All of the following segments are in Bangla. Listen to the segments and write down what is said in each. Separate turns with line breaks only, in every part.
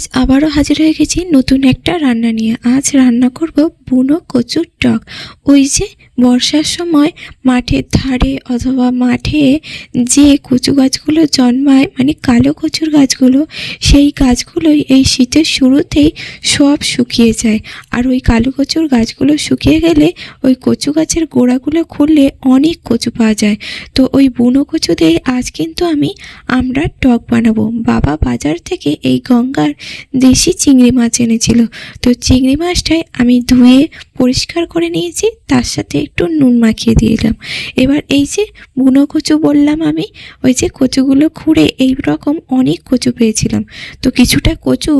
আজ আবারও হাজির হয়ে গেছি নতুন একটা রান্না নিয়ে। আজ রান্না করব বুনো কচুর টক। ওই যে বর্ষার সময় মাঠের ধারে অথবা মাঠে যে কচু গাছগুলো জন্মায় মানে কালো কচুর গাছগুলো, সেই গাছগুলোই এই শীতের শুরুতেই সব শুকিয়ে যায়। আর ওই কালো কচুর গাছগুলো শুকিয়ে গেলে ওই কচু গাছের গোড়াগুলো খুললে অনেক কচু পাওয়া যায়। তো ওই বুনো কচু দিয়ে আজ কিন্তু আমি আমরা টক বানাবো। বাবা বাজার থেকে এই গঙ্গার দেশি চিংড়ি মাছ এনেছিল। তো চিংড়ি মাছটাই আমি ধুয়ে পরিষ্কার করে নিয়েছি, তার সাথে একটু নুন মাখিয়ে দিলাম। এবার এই যে বুনো কচু বললাম আমি, ওই যে কচুগুলো খুঁড়ে এই রকম অনেক কচু পেয়েছিলাম। তো কিছুটা কচু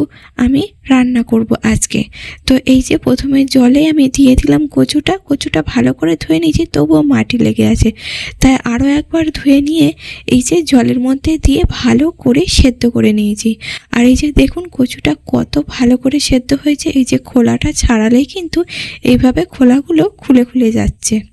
আমি রান্না করব আজকে। তো এই যে প্রথমে জলে আমি দিয়ে দিলাম কচুটা কচুটা ভালো করে ধুয়ে নিয়েছি, তবুও মাটি লেগে আছে। তাই আরও একবার ধুয়ে নিয়ে এই যে জলের মধ্যে দিয়ে ভালো করে সেদ্ধ করে নিয়েছি। আর এই যে দেখুন কচুটা কত ভালো করে সেদ্ধ হয়েছে, এই যে খোলাটা ছাড়ালেই কিন্তু এইভাবে খোলাগুলো খুলে খুলে যাচ্ছে। Китти.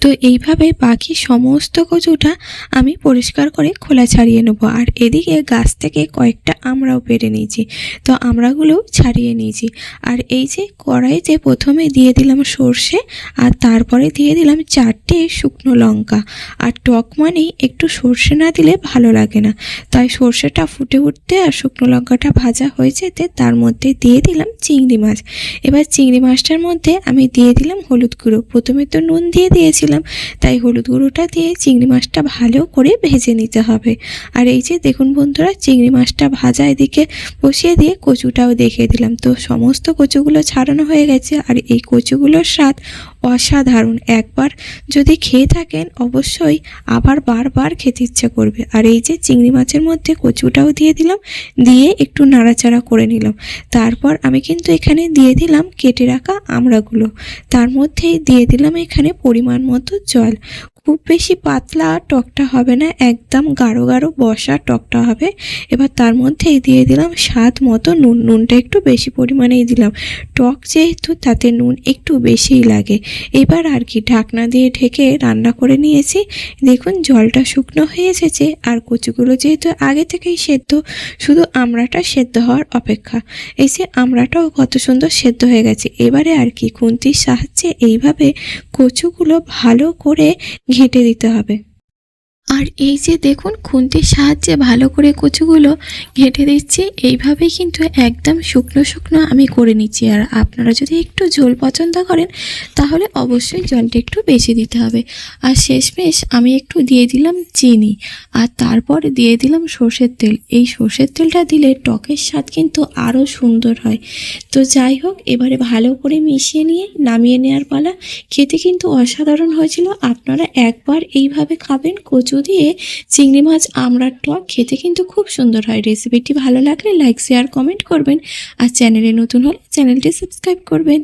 তো এইভাবে বাকি সমস্ত কচুটা আমি পরিষ্কার করে খোলা ছাড়িয়ে নেব। আর এদিকে গাছ থেকে কয়েকটা আমরাও পেরে নিয়েছি। তো আমরাগুলোও ছাড়িয়ে নিয়েছি। আর এই যে কড়াইতে প্রথমে দিয়ে দিলাম সর্ষে আর তারপরে দিয়ে দিলাম চারটে শুকনো লঙ্কা। আর টক মানেই একটু সর্ষে না দিলে ভালো লাগে না। তাই সর্ষেটা ফুটে উঠতে আর শুকনো লঙ্কাটা ভাজা হয়ে যেতে তার মধ্যে দিয়ে দিলাম চিংড়ি মাছ। এবার চিংড়ি মাছটার মধ্যে আমি দিয়ে দিলাম হলুদ গুঁড়ো। প্রথমে তো নুন দিয়ে দিয়েছিলাম। তাই হলুদ গুঁড়োটা দিয়ে চিংড়ি মাছটা ভালো করে ভেজে নিতে হবে। আর এই যে দেখুন বন্ধুরা, চিংড়ি মাছটা ভাজা এদিকে বসিয়ে দিয়ে কচুটাও দেখিয়ে দিলাম। তো সমস্ত কচুগুলো ছাড়ানো হয়ে গেছে আর এই কচুগুলোর স্বাদ অসাধারণ। একবার যদি খেয়ে থাকেন, অবশ্যই আবার বারবার খেতে ইচ্ছা করবে। আর এই যে চিংড়ি মাছের মধ্যে কচুটাও দিয়ে দিলাম, দিয়ে একটু নাড়াচাড়া করে নিলাম। তারপর আমি কিন্তু এখানে দিয়ে দিলাম কেটে রাখা আমড়াগুলো। তার মধ্যেই দিয়ে দিলাম এখানে পরিমাণ মতো জল। খুব বেশি পাতলা টকটা হবে না, একদম গাঢ় গাঢ় বসা টকটা হবে। এবার তার মধ্যেই দিয়ে দিলাম স্বাদ মতো নুন। নুনটা একটু বেশি পরিমাণেই দিলাম। টক যেহেতু, তাতে নুন একটু বেশিই লাগে। এবার আর কি, ঢাকনা দিয়ে ঢেকে রান্না করে নিয়েছি। দেখুন, জলটা শুকনো হয়ে এসেছে আর কচুগুলো যেহেতু আগে থেকেই সেদ্ধ, শুধু আমড়াটা সেদ্ধ হওয়ার অপেক্ষা। এই যে আমড়াটাও কত সুন্দর সেদ্ধ হয়ে গেছে। এবারে আর কি, খুন্তির সাহায্যে এইভাবে কচুগুলো ভালো করে ঘেঁটে দিতে হবে। আর এই যে দেখুন, খুন্তির সাহায্যে ভালো করে কচুগুলো ঘেঁটে দিচ্ছি। এইভাবেই কিন্তু একদম শুকনো শুকনো আমি করে নিচ্ছি। আর আপনারা যদি একটু ঝোল পছন্দ করেন, তাহলে অবশ্যই জলটা একটু বেশি দিতে হবে। আর শেষমেশ আমি একটু দিয়ে দিলাম চিনি। আর তারপর দিয়ে দিলাম সর্ষের তেল। এই সর্ষের তেলটা দিলে টকের স্বাদ কিন্তু আরও সুন্দর হয়। তো যাই হোক, এবারে ভালো করে মিশিয়ে নিয়ে নামিয়ে নেওয়ার পালা। খেতে কিন্তু অসাধারণ হয়েছিল। আপনারা একবার এইভাবে খাবেন কচু দিয়ে চিংড়ি মাছ, আমড়ার টক খেতে কিন্তু খুব সুন্দর হয়। রেসিপিটি ভালো লাগলে লাইক শেয়ার কমেন্ট করবেন। আর চ্যানেলে নতুন হলে চ্যানেলটি সাবস্ক্রাইব করবেন।